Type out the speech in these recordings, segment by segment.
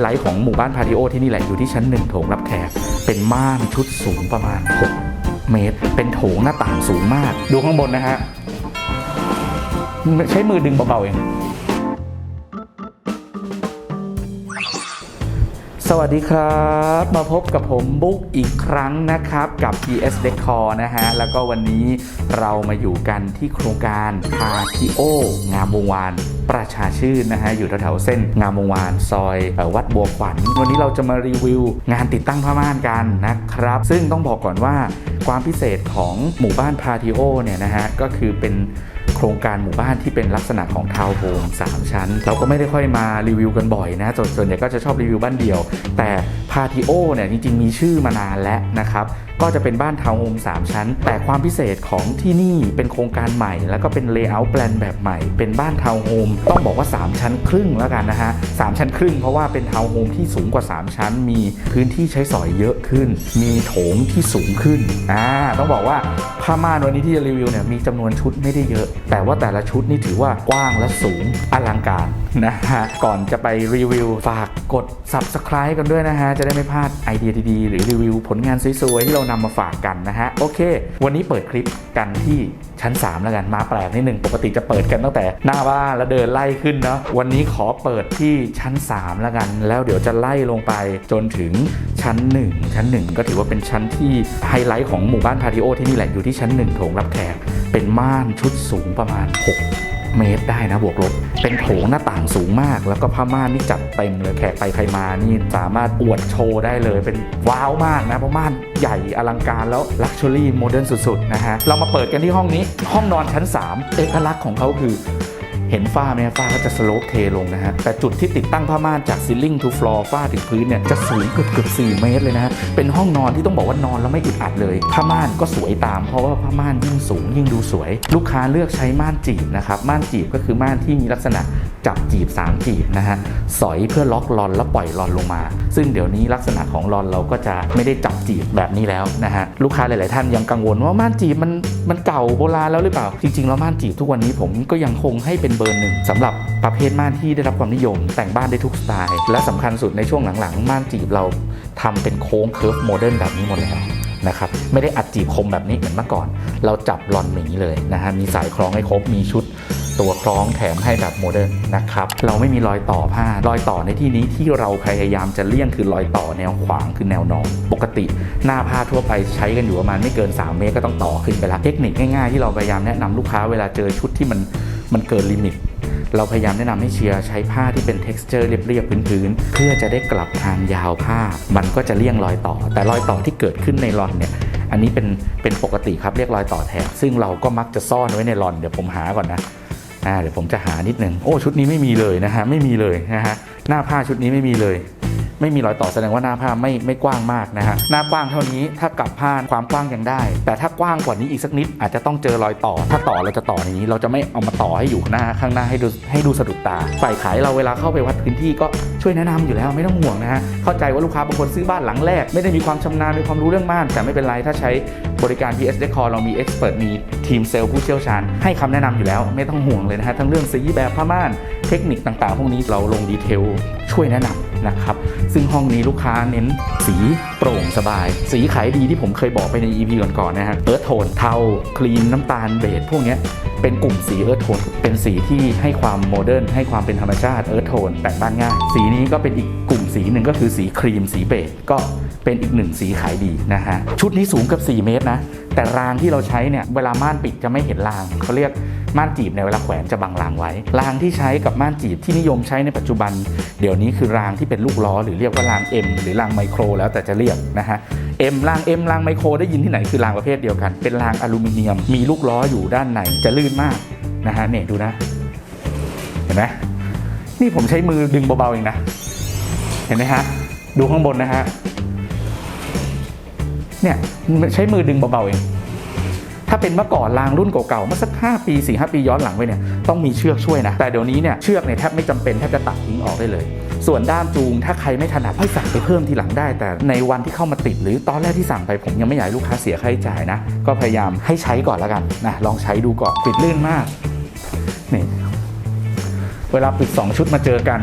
ไลท์ของหมู่บ้านพาริโอที่นี่แหละอยู่ที่ชั้นหนึ่งโถงรับแขกเป็นม่านชุดสูงประมาณ 6 เมตร เป็นโถงหน้าต่างสูงมาก ดูข้างบนนะฮะใช้มือดึงเบาๆเอง สวัสดีครับ มาพบกับผมบุ๊กอีกครั้งนะครับกับ PS Decor นะฮะ แล้วก็วันนี้เรามาอยู่กันที่โครงการพาทิโองามวงวานประชาชื่นนะฮะ อยู่แถวๆเส้นงามวงวานซอยออวัดบัวขวัญ วันนี้เราจะมารีวิวงานติดตั้งผ้าม่านกันนะครับ ซึ่งต้องบอกก่อนว่าความพิเศษของหมู่บ้านพาทิโอเนี่ยนะฮะ ก็คือเป็น โครงการหมู่บ้านที่เป็นลักษณะของทาวน์โฮม3ชั้น เราก็ไม่ได้ค่อยมารีวิวกันบ่อยนะส่วนส่วนใหญ่ก็จะชอบรีวิวบ้านเดี่ยว แต่พาทิโอเนี่ยจริงๆ มีชื่อมานานแล้วนะครับ ก็จะเป็นบ้านทาวน์โฮม3 ชั้น แต่ความพิเศษของที่นี่เป็นโครงการใหม่ แล้วก็เป็นเลเยอร์แปลนแบบใหม่ เป็นบ้านทาวน์โฮมต้องบอกว่า 3 ชั้นครึ่งแล้วกันนะฮะสามชั้นครึ่งเพราะว่าเป็นทาวน์โฮมที่สูงกว่า 3 ชั้น มีพื้นที่ใช้สอยเยอะขึ้น มีโถงที่สูงขึ้นอ่าต้องบอกว่าผ้าม่านวันนี้ที่จะรีวิวเนี่ยมีจำนวนชุดไม่ได้เยอะ แต่ว่าแต่ละชุดนี่ถือว่ากว้างและสูงอลังการนะฮะก่อนจะไปรีวิวฝากกด subscribe กันด้วยนะฮะจะได้ไม่พลาดไอเดียดีๆ หรือรีวิวผลงานสวยๆที่เรานำมาฝากกันนะฮะโอเค วันนี้เปิดคลิปกันที่ชั้น 3 แล้วกันมาแปลกนิดหนึ่งปกติจะเปิดกันตั้งแต่หน้าบ้านแล้วเดินไล่ขึ้นเนาะวันนี้ขอเปิดที่ชั้น 3 แล้วกัน แล้วเดี๋ยวจะไล่ลงไปจนถึงชั้น 1 ชั้น 1 ก็ถือว่าเป็นชั้นที่ไฮไลท์ของหมู่บ้านพาติโอที่นี่แหละอยู่ที่ชั้น 1 โถงรับแขกเป็นม่านชุดสูงประมาณ 6เมตรได้นะบวกลบ เป็นโถงหน้าต่างสูงมาก แล้วก็ผ้าม่านนี่จัดเต็มเลยแขกไปใครมานี่สามารถอวดโชว์ได้เลยเป็นว้าวมากนะเพราะม่าน ใหญ่อลังการแล้วลักชัวรี่โมเดิร์นสุดๆนะฮะเรามาเปิดกันที่ห้องนี้ห้องนอนชั้น 3 เอกลักษณ์ของเขาคือ เห็นฝ้าไหมฝ้าก็จะสโลปเทลงนะฮะ แต่จุดที่ติดตั้งผ้าม่านจากซีลิ่งทูฟลอร์ฝ้าถึงพื้นเนี่ยจะสูงเกือบเกือบ4เมตรเลยนะฮะ เป็นห้องนอนที่ต้องบอกว่านอนแล้วไม่อึดอัดเลย ผ้าม่านก็สวยตาม เพราะว่าผ้าม่านยิ่งสูงยิ่งดูสวย ลูกค้าเลือกใช้ม่านจีบนะครับ ม่านจีบก็คือม่านที่มีลักษณะจับจีบ 3 จีบนะฮะ สอยเพื่อล็อกลอนแล้วปล่อยลอนลงมา ซึ่งเดี๋ยวนี้ลักษณะของลอนเราก็จะไม่ได้จับจีบแบบนี้แล้วนะฮะ ลูกค้าหลาย ๆ ท่านยังกังวลว่าม่านจีบมันมันเก่าโบราณแล้วหรือเปล่า จริง ๆ แล้วม่านจีบทุกวันนี้ผมก็ยังคงให้เป็นเบอร์หนึ่งสำหรับประเภทม่านที่ได้รับความนิยม แต่งบ้านได้ทุกสไตล์ และสำคัญสุดในช่วงหลังๆ ม่านจีบเราทำเป็นโค้งเคิร์ฟโมเดิร์นแบบนี้หมดแล้วนะครับไม่ได้อัดจีบคมแบบนี้เหมือนเมื่อก่อน เราจับลอนอย่างนี้เลยนะฮะมีสายคล้องให้ครบมีชุดตัวคล้องแถมให้แบบโมเดิร์นนะครับเราไม่มีรอยต่อผ้ารอยต่อในที่นี้ที่เราพยายามจะเลี่ยงคือรอยต่อแนวขวางคือแนวนอนปกติหน้าผ้าทั่วไปใช้กันอยู่ประมาณไม่เกิน 3 เมตรก็ต้องต่อขึ้นไปละเทคนิคง่ายๆที่เราพยายามแนะนำลูกค้าเวลาเจอชุดที่มัน มันเกินลิมิต เราพยายามแนะนำให้เชียร์ใช้ผ้าที่เป็น t e x t อร์เรียบๆพื้นๆเพื่อจะได้กลับทางยาวผ้า มันก็จะเลี่ยงรอยต่อ แต่รอยต่อที่เกิดขึ้นในรอนเนี่ยอันนี้เป็นเป็นปกติครับเรียกรอยต่อแถบซึ่งเราก็มักจะซ่อนไว้ในรอนเดี๋ยวผมหาก่อนนะอ่าเดี๋ยวผมจะหานิดนึงโอ้ชุดนี้ไม่มีเลยนะฮะไม่มีเลยนะฮะหน้าผ้าชุดนี้ไม่มีเลย ไม่มีรอยต่อแสดงว่าหน้าผ้าไม่ไม่กว้างมากนะฮะหน้ากว้างเท่านี้ถ้ากลับผ้าความกว้างยังได้ แต่ถ้ากว้างกว่านี้อีกสักนิด อาจจะต้องเจอรอยต่อ ถ้าต่อเราจะต่ออย่างนี้ เราจะไม่เอามาต่อให้อยู่หน้าข้างหน้าให้ดูให้ดูสะดุดตาฝ่ายขายเราเวลาเข้าไปวัดพื้นที่ก็ช่วยแนะนำอยู่แล้วไม่ต้องห่วงนะฮะเข้าใจว่าลูกค้าบางคนซื้อบ้านหลังแรก ไม่ได้มีความชำนาญมีความรู้เรื่องม่าน แต่ไม่เป็นไรถ้าใช้บริการ PS Decor เรามีเอ็กซ์เพรสมีทีมเซลล์ผู้เชี่ยวชาญ ให้คำแนะนำอยู่แล้วไม่ต้องห่วงเลยนะฮะทั้งเรื่องสีแบบผ้าม่านเทคนิคต่างๆ พวกนี้เราลงดีเทลช่วยแนะนำ นะครับ ซึ่งห้องนี้ลูกค้าเน้นสี โปร่งสบาย สีขายดีที่ผมเคยบอกไปใน EP ก่อนๆนะฮะเอิร์ธโทนเทาครีมน้ำตาลเบจพวกนี้เป็นกลุ่มสีเอิร์ธโทนเป็นสีที่ให้ความโมเดิร์นให้ความเป็นธรรมชาติเอิร์ธโทนแต่งบ้านง่าย สีนี้ก็เป็นอีกกลุ่มสีหนึ่งก็คือสีครีมสีเบจก็เป็นอีกหนึ่งสีขายดีนะฮะชุดนี้สูงเกับ 4 เมตรนะ แต่รางที่เราใช้เนี่ยเวลาม่านปิดจะไม่เห็นรางเขาเรียกม่านจีบในเวลาแขวนจะบังรางไว้ รางที่ใช้กับม่านจีบที่นิยมใช้ในปัจจุบัน เดี๋ยวนี้คือรางที่เป็นลูกล้อ หรือเรียกว่าราง M หรือรางไมโคร แล้วแต่จะเรียกนะฮะ M ราง M รางไมโครได้ยินที่ไหนคือรางประเภทเดียวกัน เป็นรางอลูมิเนียม มีลูกล้ออยู่ด้านในจะลื่นมากนะฮะเนี่ยดูนะ เห็นไหมนี่ผมใช้มือดึงเบาๆเองนะ เห็นไหมฮะดูข้างบนนะฮะเนี่ยใช้มือดึงเบาๆเองถ้าเป็นเมื่อก่อนรางรุ่นเก่าๆเมื่อสัก 5 ปี 4 5 ปีย้อนหลังไปเนี่ยต้องมีเชือกช่วยนะแต่เดี๋ยวนี้เนี่ยเชือกเนี่ยแทบไม่จำเป็นแทบจะตัดทิ้งออกได้เลย ส่วนด้ามจูงถ้าใครไม่ถนัดให้สั่งไปเพิ่มทีหลังได้ แต่ในวันที่เข้ามาติด หรือตอนแรกที่สั่งไปผมยังไม่อยากให้ลูกค้าเสียค่าใช้จ่ายนะ ก็พยายามให้ใช้ก่อนแล้วกันนะลองใช้ดูก่อนปิดลื่นมากนี่เวลาปิด 2 ชุดมาเจอกัน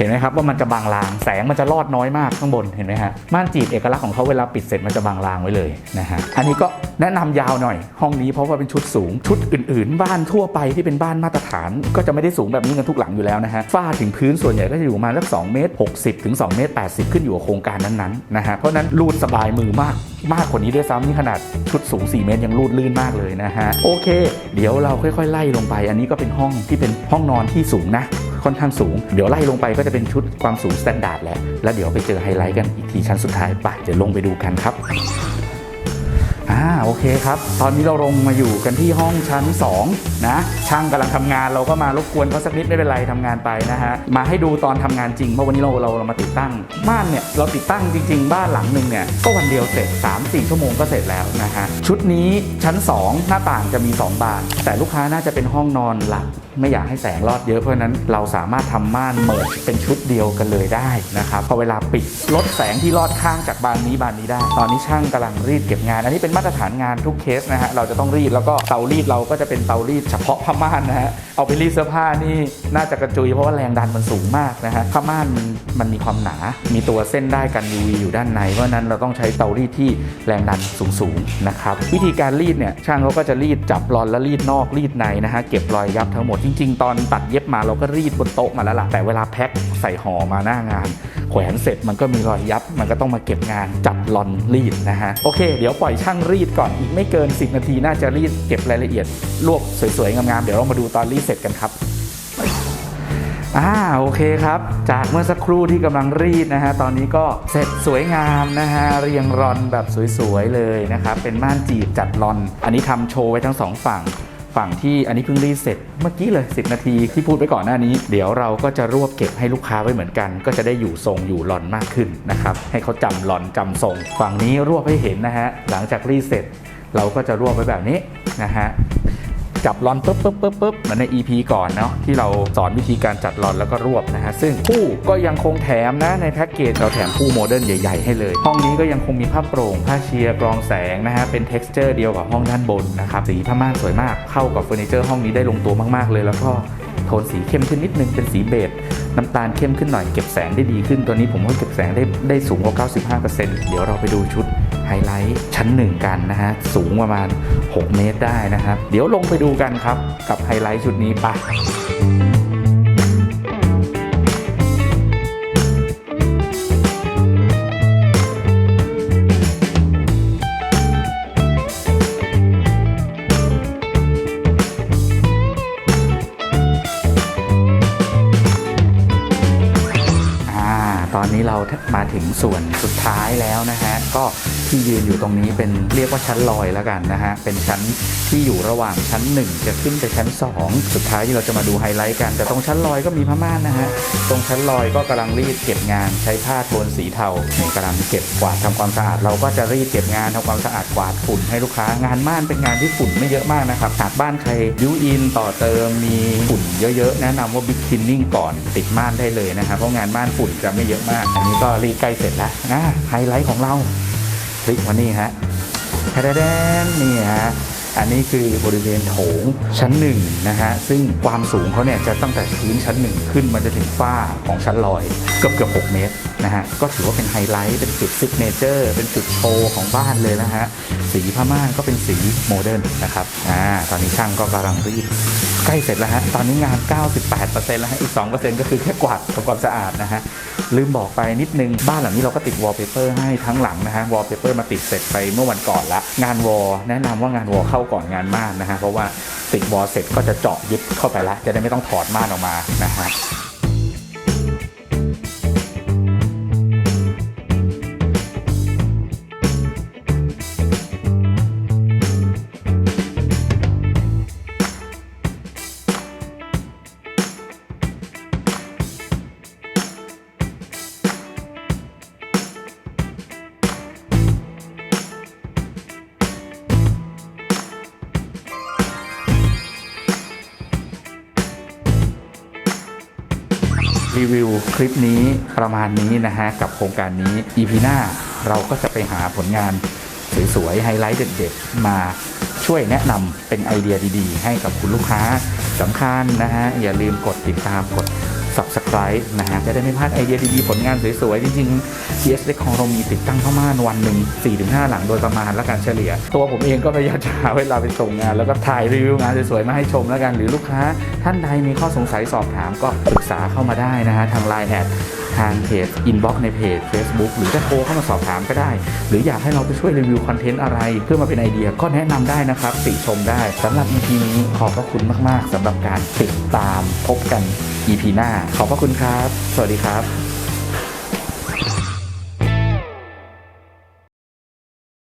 เห็นไหมครับว่ามันจะบางลาง แสงมันจะรอดน้อยมากข้างบนเห็นไหมฮะม่านจีบเอกลักษณ์ของเขาเวลาปิดเสร็จมันจะบางลางไว้เลยนะฮะอันนี้ก็แนะนำยาวหน่อย ห้องนี้เพราะว่าเป็นชุดสูงชุดอื่น ๆ บ้านทั่วไปที่เป็นบ้านมาตรฐาน ก็จะไม่ได้สูงแบบนี้กันทุกหลังอยู่แล้วนะฮะฝ้าถึงพื้นส่วนใหญ่ก็จะอยู่ประมาณสัก2เมตร60ถึง2เมตร80 ขึ้นอยู่กับโครงการนั้นๆนะฮะเพราะฉะนั้นรูดสบายมือมากมากกว่านี้ด้วยซ้ำนี่ขนาดชุดสูง 4 เมตรยังรูดลื่นมากเลยนะฮะโอเค เดี๋ยวเราค่อยๆ ไล่ลงไป อันนี้ก็เป็นห้องที่เป็นห้องนอนที่สูงนะ ค่อนข้างสูง เดี๋ยวไล่ลงไปก็จะเป็นชุดความสูงสแตนดาร์ดแล้ว แล้วเดี๋ยวไปเจอไฮไลท์กันอีกทีชั้นสุดท้ายไปเดี๋ยวลงไปดูกันครับอ่าโอเคครับ ตอนนี้เราลงมาอยู่กันที่ห้องชั้น 2 นะ ช่างกำลังทำงานเราก็มารบกวนเขาสักนิดไม่เป็นไรทำงานไปนะฮะ มาให้ดูตอนทำงานจริงเพราะวันนี้เราเราเรามาติดตั้ง บ้านเนี่ยเราติดตั้งจริง ๆ บ้านหลังหนึ่งเนี่ยก็วันเดียวเสร็จ 3-4 ชั่วโมงก็เสร็จแล้วนะฮะชุดนี้ชั้น 2 หน้าต่างจะมี 2 บาน แต่ลูกค้าน่าจะเป็นห้องนอนหลักไม่อยากให้แสงรอดเยอะเพราะนั้นเราสามารถทำม่านเมิร์จเป็นชุดเดียวกันเลยได้นะครับพอเวลาปิดลดแสงที่รอดข้างจากบานนี้บานนี้ได้ ตอนนี้ช่างกำลังรีดเก็บงาน อันนี้เป็นมาตรฐานงานทุกเคสนะฮะเราจะต้องรีดแล้วก็เตารีดเราก็จะเป็นเตารีดเฉพาะผ้าม่านนะฮะเอาไปรีดเสื้อผ้านี่น่าจะกระจุยเพราะว่าแรงดันมันสูงมากนะฮะผ้าม่านมันมันมีความหนา มีตัวเส้นได้กัน UV อยู่ด้านในเพราะฉะนั้นเราต้องใช้เตารีดที่แรงดันสูงๆนะครับวิธีการรีดเนี่ยช่างเขาก็จะรีดจับรอนแล้วรีดนอกรีดในนะฮะเก็บรอยยับทั้งหมดจริง ๆ ตอนตัดเย็บมาเราก็รีดบนโต๊ะมาแล้วล่ะ แต่เวลาแพ็คใส่ห่อมาหน้างาน แขวนเสร็จมันก็มีรอยยับ มันก็ต้องมาเก็บงานจับลอนรีดนะฮะ โอเค เดี๋ยวปล่อยช่างรีดก่อนอีกไม่เกิน 10 นาทีน่าจะรีดเก็บรายละเอียดลวกสวยๆงามๆเดี๋ยวเรามาดูตอนรีดเสร็จกันครับอ่าโอเคครับ จากเมื่อสักครู่ที่กำลังรีดนะฮะตอนนี้ก็เสร็จสวยงามนะฮะเรียงรอนแบบสวยๆเลยนะครับเป็นม่านจีบจัดรอน อันนี้ทำโชว์ไว้ทั้งสองฝั่ง ฝั่งที่อันนี้เพิ่งรีดเสร็จเมื่อกี้เลย 10 นาทีที่พูดไปก่อนหน้านี้ เดี๋ยวเราก็จะรวบเก็บให้ลูกค้าไว้เหมือนกัน ก็จะได้อยู่ทรงอยู่หลอนมากขึ้นนะครับให้เขาจำรอนจำทรง ฝั่งนี้รวบให้เห็นนะฮะหลังจากรีดเสร็จ เราก็จะรวบไว้แบบนี้นะฮะ จับลอนปุ๊บปุ๊บปุ๊บปุ๊บเหมือนใน EP ก่อนเนาะที่เราสอนวิธีการจัดลอนแล้วก็รวบนะฮะซึ่งผู้ก็ยังคงแถมนะในแพ็กเกจเราแถมผู้โมเดิร์นใหญ่ๆให้เลย ห้องนี้ก็ยังคงมีผ้าโปร่งผ้าเชียร์กรองแสงนะฮะเป็น t e x t อร์เดียวกับห้องด้านบนนะครับสีผ้าม่านสวยมากเข้ากับเฟอร์นิเจอร์ห้องนี้ได้ลงตัวมากๆเลย แล้วก็โทนสีเข้มขึ้นนิดนึงเป็นสีเบจน้ำตาลเข้มขึ้นหน่อยเก็บแสงได้ดีขึ้นตัวนี้ผมว่าเก็บแสงได้ได้สูงกว่า 95%เดี๋ยวเราไปดูชุด ไฮไลท์ชั้นหนึ่งกันนะฮะ สูงประมาณ 6 เมตรได้นะครับ เดี๋ยวลงไปดูกันครับ กับไฮไลท์ชุดนี้ไป นี้เรามาถึงส่วนสุดท้ายแล้วนะฮะก็ที่ยืนอยู่ตรงนี้เป็นเรียกว่าชั้นลอยแล้วกันนะฮะเป็นชั้นที่อยู่ระหว่างชั้น 1 จะขึ้นไปชั้น 2 สุดท้ายที่เราจะมาดูไฮไลท์กัน แต่ตรงชั้นลอยก็มีผ้าม่านนะฮะตรงชั้นลอยก็กำลังรีดเก็บงานใช้ผ้าโทนสีเทาเนี่ยกำลังเก็บกวาดทำความสะอาด เราก็จะรีดเก็บงานทำความสะอาดกวาดฝุ่นให้ลูกค้างานม่านเป็นงานที่ฝุ่นไม่เยอะมากนะครับหากบ้านใครดิวอินต่อเติมมีฝุ่นเยอะๆแนะนำว่าบิ๊กคินนิ่งก่อนติดม่านได้เลยนะครับเพราะงานม่านฝุ่นจะไม่เยอะมากอันนี้ก็รีใกล้เสร็จแล้วนะไฮไลท์ของเราคลิกมานี่ฮะแทะแดนนี่ฮะอันนี้คือบริเวณโถงชั้นหนึ่งนะฮะซึ่งความสูงเขาเนี่ยจะตั้งแต่พื้นชั้นหนึ่งขึ้นมาจะถึงฝ้าของชั้นลอยเกือบเกือบ6เมตรนะฮะก็ถือว่าเป็นไฮไลท์เป็นจุดซิกเนเจอร์เป็นจุดโชว์ของบ้านเลยนะฮะสีผ้าม่านก็เป็นสีโมเดิร์นนะครับอ่าตอนนี้ช่างก็กำลังรีดใกล้เสร็จแล้วฮะตอนนี้งาน 98%แล้วฮะอีก 2%ก็คือแค่กวาดทำความสะอาดนะฮะ ลืมบอกไปนิดนึง บ้านหลังนี้เราก็ติดวอลเปเปอร์ให้ทั้งหลังนะฮะวอลเปเปอร์มาติดเสร็จไปเมื่อวันก่อนละงานวอลแนะนำว่างานวอลเข้าก่อนงานม่านนะฮะเพราะว่าติดวอลเสร็จก็จะเจาะยึดเข้าไปละจะได้ไม่ต้องถอดม่านออกมานะฮะ รีวิวคลิปนี้ประมาณนี้นะฮะกับโครงการนี้ EP หน้าเราก็จะไปหาผลงานสวยๆไฮไลท์เด็ดๆมาช่วยแนะนำเป็นไอเดียดีๆ ให้กับคุณลูกค้าสำคัญนะฮะอย่าลืมกดติดตามกด subscribe นะฮะจะได้ไม่พลาดไอเดียดีๆ ผลงานสวยๆ จริงๆ ES เล็กของเรามีติดตั้งผ้ามาวันหนึ่ง 4-5 หลังโดยประมาณแล้วกันเฉลี่ย ตัวผมเองก็พยายามจะหาเวลาไปส่งงาน แล้วก็ถ่ายรีวิวงานสวยๆ มาให้ชมแล้วกัน หรือลูกค้าท่านใดมีข้อสงสัยสอบถามก็ปรึกษาเข้ามาได้นะฮะทาง Line แอด ทางเพจ inbox ในเพจ Facebook หรือจะโทรเข้ามาสอบถามก็ได้ หรืออยากให้เราไปช่วยรีวิวคอนเทนต์อะไร เพื่อมาเป็นไอเดียก็แนะนำได้นะครับ ติชมได้สำหรับ EP นี้ขอบพระคุณมาก ๆสำหรับการติดตามพบกัน EP หน้า ขอบพระคุณครับ สวัสดีครับ